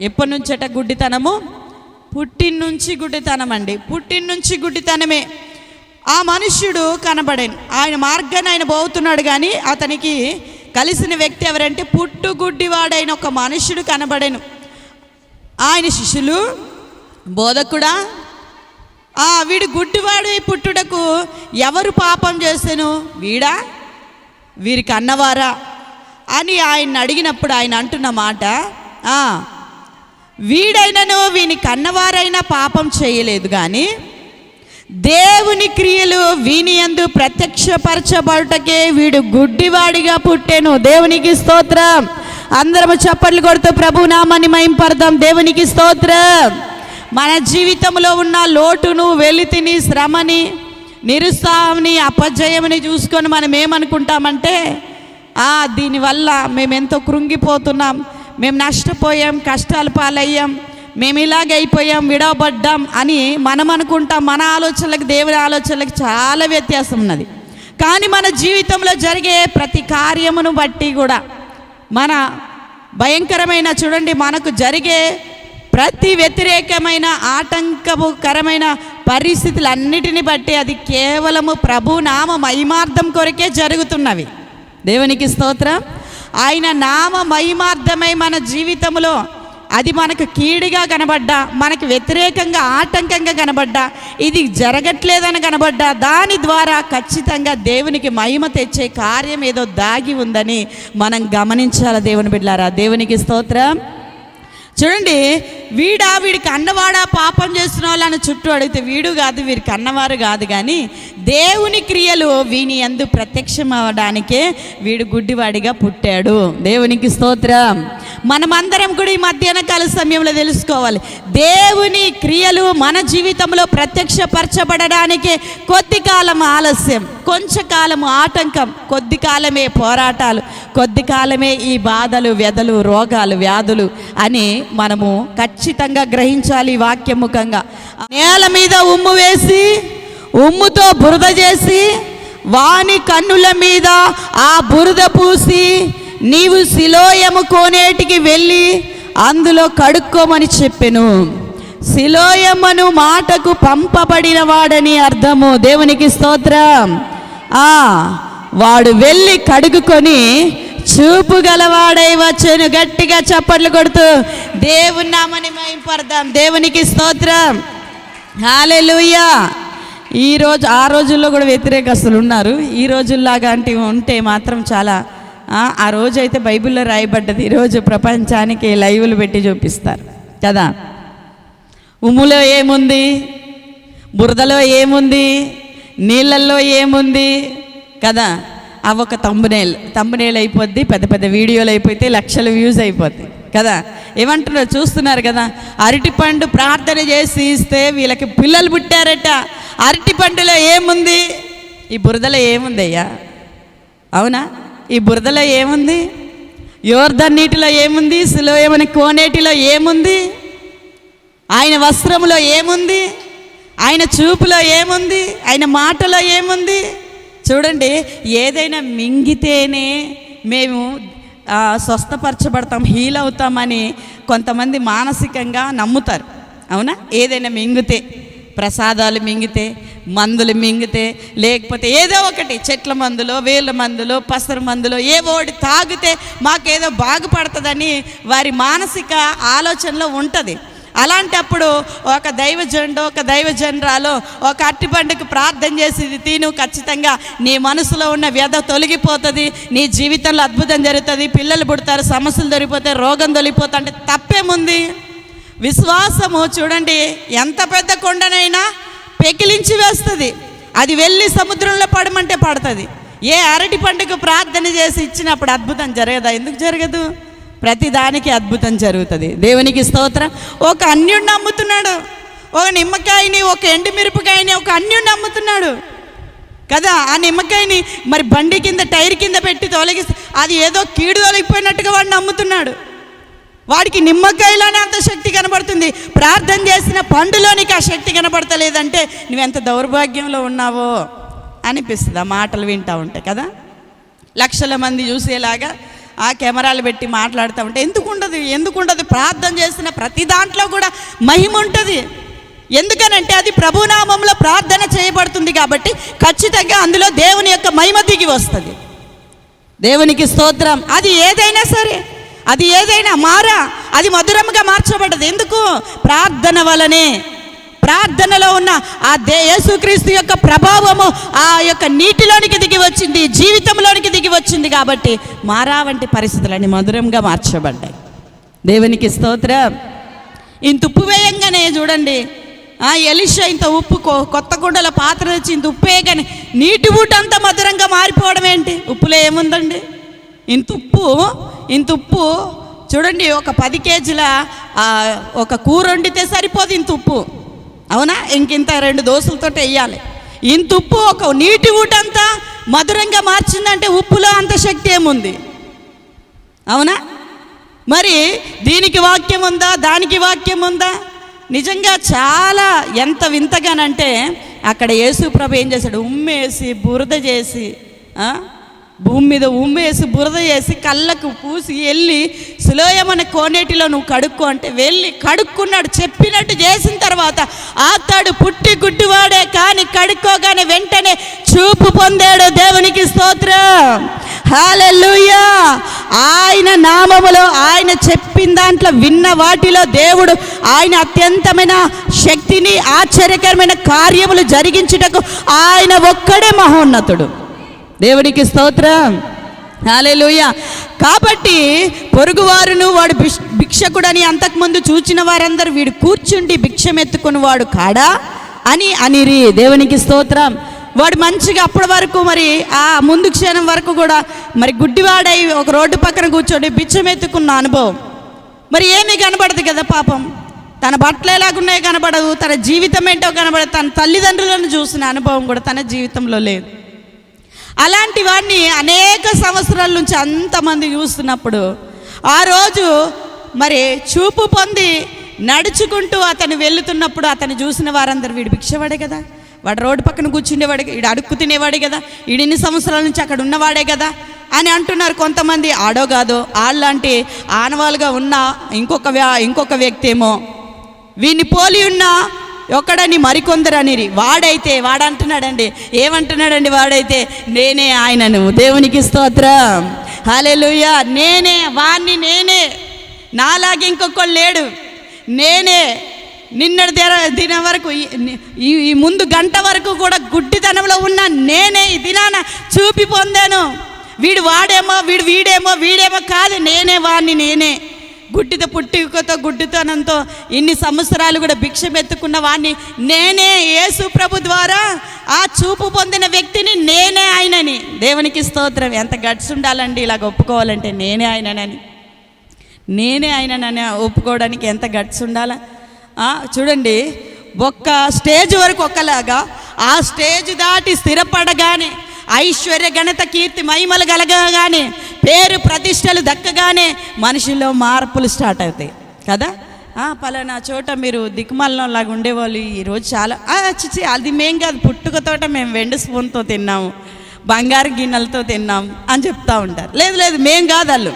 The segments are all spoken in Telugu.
ఎప్పటి నుంచట గుడ్డితనము? పుట్టిన నుంచి గుడ్డితనం అండి పుట్టిన నుంచి గుడ్డితనమే. ఆ మనుష్యుడు కనబడాను. ఆయన మార్గాన్ని ఆయన పోతున్నాడు కానీ అతనికి కలిసిన వ్యక్తి ఎవరంటే పుట్టు గుడ్డివాడైన ఒక మనుష్యుడు కనబడాను. ఆయన శిష్యులు బోధకుడా? ఆ వీడు గుడ్డివాడు పుట్టుటకు ఎవరు పాపం చేశాను వీడా? వీరికి అన్నవారా? అని ఆయన అడిగినప్పుడు ఆయన అంటున్న మాట వీడైనను వీని కన్నవారైనా పాపం చేయలేదు కానీ దేవుని క్రియలు వీని ఎందు ప్రత్యక్షపరచబడుటకే వీడు గుడ్డివాడిగా పుట్టెను. దేవునికి స్తోత్రం. అందరము చప్పట్లు కొడుతూ ప్రభు నామాన్ని దేవునికి స్తోత్రం. మన జీవితంలో ఉన్న లోటును వెలితిని శ్రమని నిరుత్సాహంని అపజయమని చూసుకొని మనం ఏమనుకుంటామంటే దీనివల్ల మేము ఎంతో కృంగిపోతున్నాం. మేము నష్టపోయాం కష్టాలు పాలయ్యాం మేము ఇలాగైపోయాం విడవబడ్డాం అని మనం అనుకుంటాం. మన ఆలోచనలకు దేవుని ఆలోచనలకు చాలా వ్యత్యాసం ఉన్నది. కానీ మన జీవితంలో జరిగే ప్రతి కార్యమును బట్టి కూడా మన భయంకరమైన చూడండి మనకు జరిగే ప్రతి వ్యతిరేకమైన ఆటంకకరమైన పరిస్థితులన్నిటిని బట్టి అది కేవలము ప్రభు నామ మహిమార్థం కొరకే జరుగుతున్నవి. దేవునికి స్తోత్రం. ఆయన నామ మహిమార్థమై మన జీవితంలో అది మనకు కీడుగా కనబడ్డా మనకు వ్యతిరేకంగా ఆటంకంగా కనబడ్డా ఇది జరగట్లేదని కనబడ్డా దాని ద్వారా ఖచ్చితంగా దేవునికి మహిమ తెచ్చే కార్యం ఏదో దాగి ఉందని మనం గమనించాలి దేవుని బిడ్డారా దేవునికి స్తోత్రం. చూడండి వీడా వీడికి అన్నవాడా పాపం చేస్తున్న వాళ్ళని చుట్టూ అడిగితే వీడు కాదు వీరికి అన్నవారు కాదు కానీ దేవుని క్రియలు వీని ఎందు ప్రత్యక్షం అవడానికే వీడు గుడ్డివాడిగా పుట్టాడు. దేవునికి స్తోత్రం. మనమందరం కూడా ఈ మధ్యాహ్న కాల సమయంలో తెలుసుకోవాలి. దేవుని క్రియలు మన జీవితంలో ప్రత్యక్షపరచబడడానికే కొద్ది కాలం ఆలస్యం కొంచెం కాలము ఆటంకం కొద్ది కాలమే పోరాటాలు కొద్ది కాలమే ఈ బాధలు వ్యధలు రోగాలు వ్యాధులు అని మనము ఖచ్చితంగా ఖచ్చితంగా గ్రహించాలి వాక్యముఖంగా. నేల మీద ఉమ్ము వేసి ఉమ్ముతో బురద చేసి వాని కన్నుల మీద ఆ బురద పూసి నీవు శిలోయము కోనేటికి వెళ్ళి అందులో కడుక్కోమని చెప్పెను. శిలోయమ్మను మాటకు పంపబడిన వాడని అర్థము. దేవునికి స్తోత్రం. ఆ వాడు వెళ్ళి కడుగుకొని చూపు గలవాడై వచ్చాను గట్టిగా చప్పట్లు కొడుతూ దేవుని నామని మహింపడదాం దేవునికి స్తోత్రం. హాలెలుయ్యా ఈ రోజు ఆ రోజుల్లో కూడా వ్యతిరేకస్తులు ఉన్నారు. ఈ రోజుల్లాగా అంటే ఉంటే మాత్రం చాలా ఆ, ఆ రోజు అయితే బైబిల్లో రాయబడ్డది. ఈరోజు ప్రపంచానికి లైవ్లు పెట్టి చూపిస్తారు. కదా? ఉమ్ములో ఏముంది? బురదలో ఏముంది? నీళ్ళల్లో ఏముంది? కదా? అవి ఒక తమ్మునేల్ తమ్మునేల్ అయిపోద్ది పెద్ద పెద్ద వీడియోలు అయిపోతే లక్షల వ్యూస్ అయిపోద్ది కదా? ఏమంటున్నారు? చూస్తున్నారు కదా? అరటిపండు ప్రార్థన చేసి ఇస్తే వీళ్ళకి పిల్లలు పుట్టారట. అరటిపండులో ఏముంది? ఈ బురదలో ఏముంది అయ్యా అవునా? ఈ బురదలో ఏముంది? యోర్ధన్ నీటిలో ఏముంది? సులోయమని కోనేటిలో ఏముంది? ఆయన వస్త్రంలో ఏముంది? ఆయన చూపులో ఏముంది? ఆయన మాటలో ఏముంది? చూడండి ఏదైనా మింగితేనే మేము స్వస్థపరచబడతాం హీల్ అవుతామని కొంతమంది మానసికంగా నమ్ముతారు. అవునా? ఏదైనా మింగితే ప్రసాదాలు మింగితే మందులు మింగితే లేకపోతే ఏదో ఒకటి చెట్ల మందులో వేళ్ళ మందులో పసరు మందులో ఏవో ఒకటి తాగితే మాకేదో బాగుపడుతుందని వారి మానసిక ఆలోచనలో ఉంటుంది. అలాంటప్పుడు ఒక దైవజనుడు ఒక దైవజనరాలు ఒక అట్టిపండుకు ప్రార్థన చేసి తీను తిను ఖచ్చితంగా నీ మనసులో ఉన్న వ్యధ తొలగిపోతుంది నీ జీవితంలో అద్భుతం జరుగుతుంది పిల్లలు పుడతారు సమస్యలు దొరికిపోతాయి రోగం తొలగిపోతా అంటే తప్పేముంది? విశ్వాసము చూడండి ఎంత పెద్ద కొండనైనా పెకిలించి వేస్తుంది. అది వెళ్ళి సముద్రంలో పడమంటే పడుతుంది. ఏ అరటి పండుగ ప్రార్థన చేసి ఇచ్చినప్పుడు అద్భుతం జరగదా? ఎందుకు జరగదు? ప్రతి దానికి అద్భుతం జరుగుతుంది. దేవునికి స్తోత్రం. ఒక అన్యుడు నమ్ముతున్నాడు. ఒక నిమ్మకాయని ఒక ఎండుమిరపకాయని ఒక అన్యుడు నమ్ముతున్నాడు. కదా? ఆ నిమ్మకాయని మరి బండి కింద టైర్ కింద పెట్టి తొలగిస్తే అది ఏదో కీడు తొలగిపోయినట్టుగా వాడు నమ్ముతున్నాడు. వాడికి నిమ్మకాయలోనే అంత శక్తి కనబడుతుంది. ప్రార్థన చేసిన పండులోనికి ఆ శక్తి కనబడతలేదంటే నువ్వెంత దౌర్భాగ్యంలో ఉన్నావో అనిపిస్తుంది. ఆ మాటలు వింటూ ఉంటాయి కదా? లక్షల మంది చూసేలాగా ఆ కెమెరాలు పెట్టి మాట్లాడుతూ ఉంటే ఎందుకు ఉండదు ఎందుకు ఉండదు? ప్రార్థన చేసిన ప్రతి దాంట్లో కూడా మహిమ ఉంటుంది. ఎందుకనంటే అది ప్రభునామంలో ప్రార్థన చేయబడుతుంది కాబట్టి ఖచ్చితంగా అందులో దేవుని యొక్క మహిమ దిగి వస్తుంది. దేవునికి స్తోత్రం. అది ఏదైనా సరే అది ఏదైనా మారా అది మధురముగా మార్చబడ్డది. ఎందుకు? ప్రార్థన వలనే. ప్రార్థనలో ఉన్న ఆ దే యేసుక్రీస్తు యొక్క ప్రభావము ఆ యొక్క నీటిలోనికి దిగి వచ్చింది జీవితంలోనికి దిగి వచ్చింది కాబట్టి మారా వంటి పరిస్థితులన్నీ మధురంగా మార్చబడ్డాయి. దేవునికి స్తోత్రం. ఇంత ఉప్పు వేయంగానే చూడండి. ఆ ఎలిషా ఇంత ఉప్పు కొత్త కుండల పాత్ర తెచ్చి ఇంత ఉప్పు వేయగానే నీటి ఊటంతా మధురంగా మారిపోవడం ఏంటి? ఉప్పులో ఏముందండి? ఇంత ఉప్పు ఇంత ఉప్పు చూడండి ఒక పది కేజీల ఒక కూర వండితే సరిపోదు ఇంత ఉప్పు అవునా? ఇంకింత రెండు దోశలతో వేయాలి ఇంత ఉప్పు ఒక నీటి ఊటంతా మధురంగా మార్చిందంటే ఉప్పులో అంత శక్తి ఏముంది? అవునా? మరి దీనికి వాక్యం ఉందా? దానికి వాక్యం ఉందా? నిజంగా చాలా ఎంత వింతగానంటే అక్కడ యేసు ప్రభు ఏం చేశాడు? ఉమ్మేసి బురద చేసి భూమి మీద ఉమ్మేసి బురద చేసి కళ్ళకు పూసి వెళ్ళి సులోయమని కోనేటిలో నువ్వు కడుక్కో అంటే వెళ్ళి కడుక్కున్నాడు చెప్పినట్టు చేసిన తర్వాత ఆతాడు పుట్టి గుడ్డివాడే కానీ కడుక్కోగానే వెంటనే చూపు పొందాడు దేవునికి స్తోత్రం. హల్లెలూయా! ఆయన నామములో ఆయన చెప్పిన దాంట్లో విన్న వాటిలో దేవుడు ఆయన అత్యంతమైన శక్తిని ఆశ్చర్యకరమైన కార్యములు జరిగించుటకు ఆయన ఒక్కడే మహోన్నతుడు. దేవునికి స్తోత్రం. హాలేలుయ కాబట్టి పొరుగువారును వాడు భిక్ష- భిక్షకుడని అంతకుముందు చూచిన వారందరూ వీడు కూర్చుండి భిక్షమెత్తుకుని వాడు కాడా? అని అనిరి. దేవునికి స్తోత్రం. వాడు మంచిగా అప్పటి వరకు మరి ఆ ముందు క్షణం వరకు కూడా మరి గుడ్డివాడై ఒక రోడ్డు పక్కన కూర్చొని బిచ్చమెత్తుకున్న అనుభవం. మరి ఏమీ కనబడదు కదా పాపం. తన బట్టలు ఎలాగున్నాయో కనబడదు తన జీవితం ఏంటో కనబడదు తన తల్లిదండ్రులను చూసిన అనుభవం కూడా తన జీవితంలో లేదు. అలాంటి వాడిని అనేక సంవత్సరాల నుంచి అంతమంది చూస్తున్నప్పుడు ఆ రోజు మరి చూపు పొంది నడుచుకుంటూ అతను వెళ్తున్నప్పుడు అతను చూసిన వారందరూ వీడు భిక్షవాడే కదా. వాడు రోడ్డు పక్కన కూర్చుండేవాడే వీడు అడుక్కు తినేవాడే కదా. ఈడిన్ని సంవత్సరాల నుంచి అక్కడ ఉన్నవాడే కదా అని అంటున్నారు కొంతమంది. ఆడో కాదో ఆళ్ళంటి ఆనవాళ్ళుగా ఉన్న ఇంకొక ఇంకొక వ్యక్తి ఏమో. వీడిని పోలి ఉన్న ఒకడని మరికొందరు అనిరి వాడైతే వాడంటున్నాడండి. ఏమంటున్నాడండి వాడైతే? నేనే ఆయనను. దేవునికి స్తోత్రం. హల్లెలూయా. నేనే వాణ్ణి నేనే. నాలాగే ఇంకొకళ్ళు లేడు. నేనే. నిన్నటి దిన వరకు ఈ- ఈ ముందు గంట వరకు కూడా గుడ్డితనంలో ఉన్న నేనే ఈ దినాన చూపి పొందాను. వీడు వాడేమో వీడు వీడేమో వీడేమో కాదు. నేనే వాడిని నేనే. గుడ్డిత పుట్టుకతో గుడ్డితనంతో ఇన్ని సంవత్సరాలు కూడా భిక్షం వాడిని నేనే యేసు ప్రభు ద్వారా ఆ చూపు పొందిన వ్యక్తిని నేనే ఆయనని. దేవునికి స్తోత్రం. ఎంత గట్స్ ఉండాలండి ఇలాగ ఒప్పుకోవాలంటే నేనే ఆయననని. నేనే ఆయననని ఒప్పుకోవడానికి ఎంత గట్స్ ఉండాలా చూడండి ఒక్క స్టేజ్ వరకు ఒక్కలాగా ఆ స్టేజ్ దాటి స్థిరపడగానే ఐశ్వర్య ఘనత కీర్తి మహిమలు కలగగానే పేరు ప్రతిష్టలు దక్కగానే మనిషిలో మార్పులు స్టార్ట్ అవుతాయి. కదా? పలానా చోట మీరు దిక్కుమాలంలాగా ఉండేవాళ్ళు ఈరోజు చాలా. చిచి అది మేం కాదు పుట్టుకతోట మేము వెండి స్పూన్తో తిన్నాము బంగారు గిన్నెలతో తిన్నాం అని చెప్తా ఉంటారు. లేదు లేదు మేం కాదు వాళ్ళు.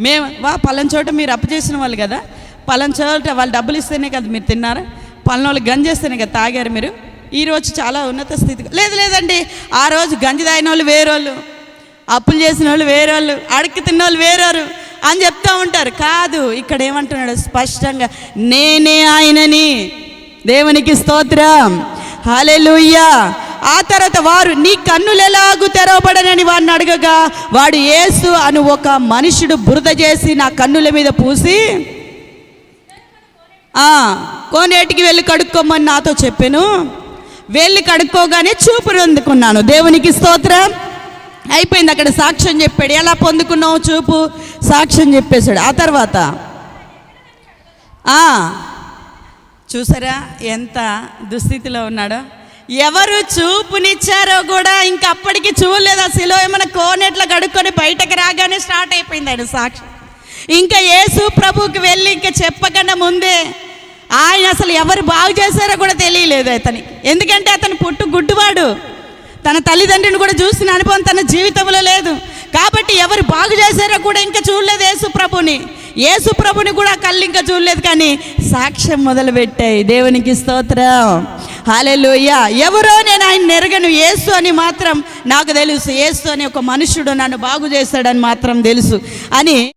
మేము వా పలానా చోట మీరు అప్పు చేసిన వాళ్ళు కదా? పలానా చోట వాళ్ళు డబ్బులు ఇస్తేనే కదా మీరు తిన్నారా? పలానా వాళ్ళు గంజేస్తేనే కదా తాగారు మీరు? ఈ రోజు చాలా ఉన్నత స్థితి లేదు లేదండి ఆ రోజు గంజి తాగిన వాళ్ళు వేరోళ్ళు. అప్పులు చేసిన వాళ్ళు వేరే వాళ్ళు అడక్కి తిన్న వాళ్ళు వేరారు అని చెప్తా ఉంటారు. కాదు ఇక్కడ ఏమంటున్నాడు? స్పష్టంగా నేనే ఆయనని. దేవునికి స్తోత్రం. హాలెలుయ్యా ఆ తర్వాత వారు నీ కన్నులు ఎలాగు తెరవబడనని వాడిని అడగగా వాడు ఏసు అని ఒక మనుషుడు బురద చేసి నా కన్నుల మీద పూసి కోనేటికి వెళ్ళి కడుక్కోమని నాతో చెప్పాను. వెళ్ళి కడుక్కోగానే చూపు అందుకున్నాను. దేవునికి స్తోత్రం. అయిపోయింది అక్కడ సాక్ష్యం చెప్పాడు. ఎలా పొందుకున్నావు చూపు? సాక్ష్యం చెప్పేశాడు. ఆ తర్వాత? చూసారా ఎంత దుస్థితిలో ఉన్నాడో? ఎవరు చూపునిచ్చారో కూడా ఇంకా అప్పటికి చూడలేదు. ఆ శిలో ఏమైనా కోనెట్ల కడుక్కొని బయటకు రాగానే స్టార్ట్ అయిపోయింది ఆయన సాక్షి ఇంకా యేసు ప్రభుకి వెళ్ళి ఇంకా చెప్పకుండా ముందే ఆయన అసలు ఎవరు బాగు చేశారో కూడా తెలియలేదు అతనికి. ఎందుకంటే అతను పుట్టు గుడ్డువాడు తన తల్లిదండ్రిని కూడా చూసిన అనుభవం తన జీవితంలో లేదు. కాబట్టి ఎవరు బాగు చేశారో కూడా ఇంకా చూడలేదు యేసు ప్రభుని. యేసు ప్రభుని కూడా కళ్ళు ఇంకా చూడలేదు కానీ సాక్ష్యం మొదలుపెట్టాయి. దేవునికి స్తోత్రం. హాలెలుయ్య ఎవరో నేను ఆయన నెరగను యేసు అని మాత్రం నాకు తెలుసు. యేసు అని ఒక మనుషుడు నన్ను బాగు చేశాడని మాత్రం తెలుసు. అని